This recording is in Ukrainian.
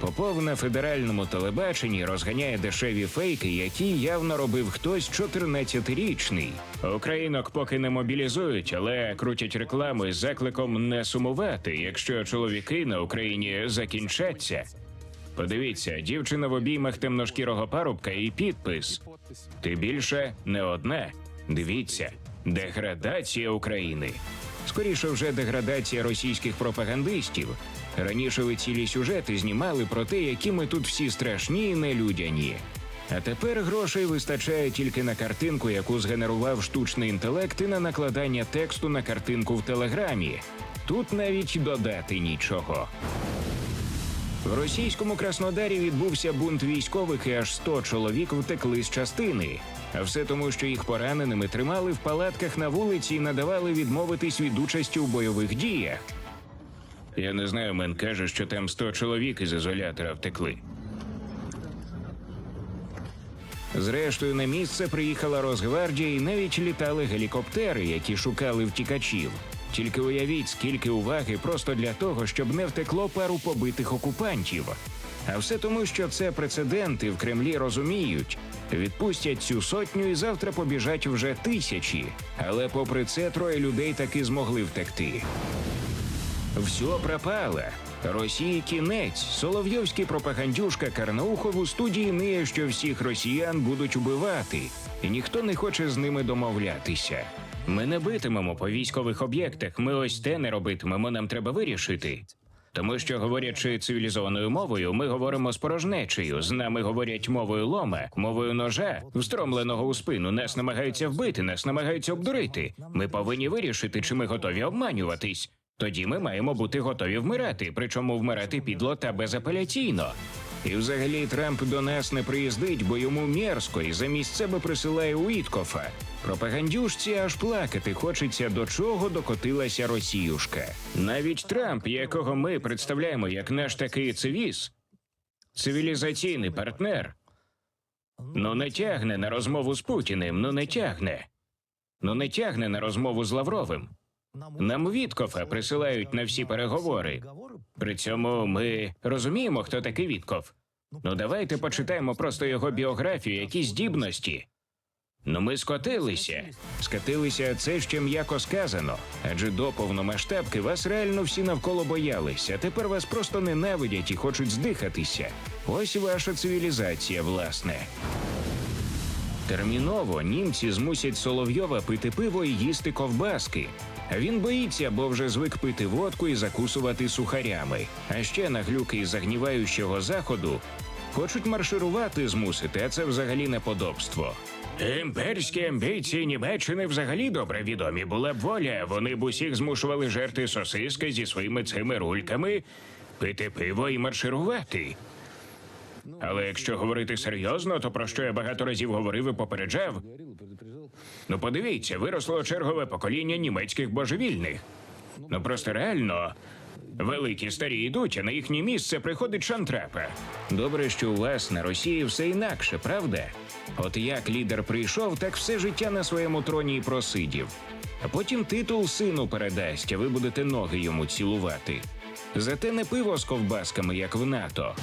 Попов на федеральному телебаченні розганяє дешеві фейки, які явно робив хтось 14-річний. Українок поки не мобілізують, але крутять рекламу з закликом не сумувати, якщо чоловіки на Україні закінчаться. Подивіться, дівчина в обіймах темношкірого парубка і підпис. Ти більше не одна. Дивіться, деградація України. Скоріше вже деградація російських пропагандистів. Раніше ви цілі сюжети знімали про те, які ми тут всі страшні і нелюдяні. А тепер грошей вистачає тільки на картинку, яку згенерував штучний інтелект, і на накладання тексту на картинку в телеграмі. Тут навіть додати нічого. В російському Краснодарі відбувся бунт військових, і аж 100 чоловік втекли з частини. А все тому, що їх пораненими тримали в палатках на вулиці і надавали відмовитись від участі у бойових діях. Я не знаю, мен каже, що там 100 чоловік із ізолятора втекли. Зрештою, на місце приїхала Росгвардія і навіть літали гелікоптери, які шукали втікачів. Тільки уявіть, скільки уваги просто для того, щоб не втекло пару побитих окупантів. А все тому, що це прецеденти в Кремлі розуміють. Відпустять цю сотню і завтра побіжать вже тисячі. Але попри це троє людей таки змогли втекти. Все пропало. Росії кінець. Соловйовський пропагандюшка Карнаухов у студії ниє, що всіх росіян будуть убивати, і ніхто не хоче з ними домовлятися. Ми не битимемо по військових об'єктах. Ми ось те не робитимемо. Нам треба вирішити. Тому що, говорячи цивілізованою мовою, ми говоримо з порожнечею. З нами говорять мовою лома, мовою ножа, встромленого у спину. Нас намагаються вбити, нас намагаються обдурити. Ми повинні вирішити, чи ми готові обманюватись. Тоді ми маємо бути готові вмирати, причому вмирати підло та безапеляційно. І взагалі Трамп до нас не приїздить, бо йому мерзко і замість себе присилає Уіткофа. Пропагандюшці аж плакати хочеться, до чого докотилася Росіюшка. Навіть Трамп, якого ми представляємо як наш такий цивіз, цивілізаційний партнер, ну не тягне на розмову з Путіним, ну не тягне. Ну не тягне на розмову з Лавровим. Нам Віткофа присилають на всі переговори. При цьому ми розуміємо, хто такий Вітков. Ну давайте почитаємо просто його біографію, які здібності. Ну, ми скотилися. Скотилися це ще м'яко сказано. Адже до повномасштабки вас реально всі навколо боялися. Тепер вас просто ненавидять і хочуть здихатися. Ось ваша цивілізація, власне. Терміново німці змусять Соловйова пити пиво і їсти ковбаски. Він боїться, бо вже звик пити водку і закусувати сухарями. А ще на глюки із загніваючого заходу хочуть марширувати змусити, а це взагалі неподобство. Імперські амбіції Німеччини взагалі добре відомі. Була б воля. Вони б усіх змушували жерти сосиски зі своїми цими рульками, пити пиво і марширувати. Але якщо говорити серйозно, то про що я багато разів говорив і попереджав. Ну, подивіться, виросло чергове покоління німецьких божевільних. Ну просто реально. Великі старі йдуть, а на їхнє місце приходить шантрапа. Добре, що у вас на Росії все інакше, правда? От як лідер прийшов, так все життя на своєму троні і просидів. А потім титул сину передасть, а ви будете ноги йому цілувати. Зате не пиво з ковбасками, як в НАТО.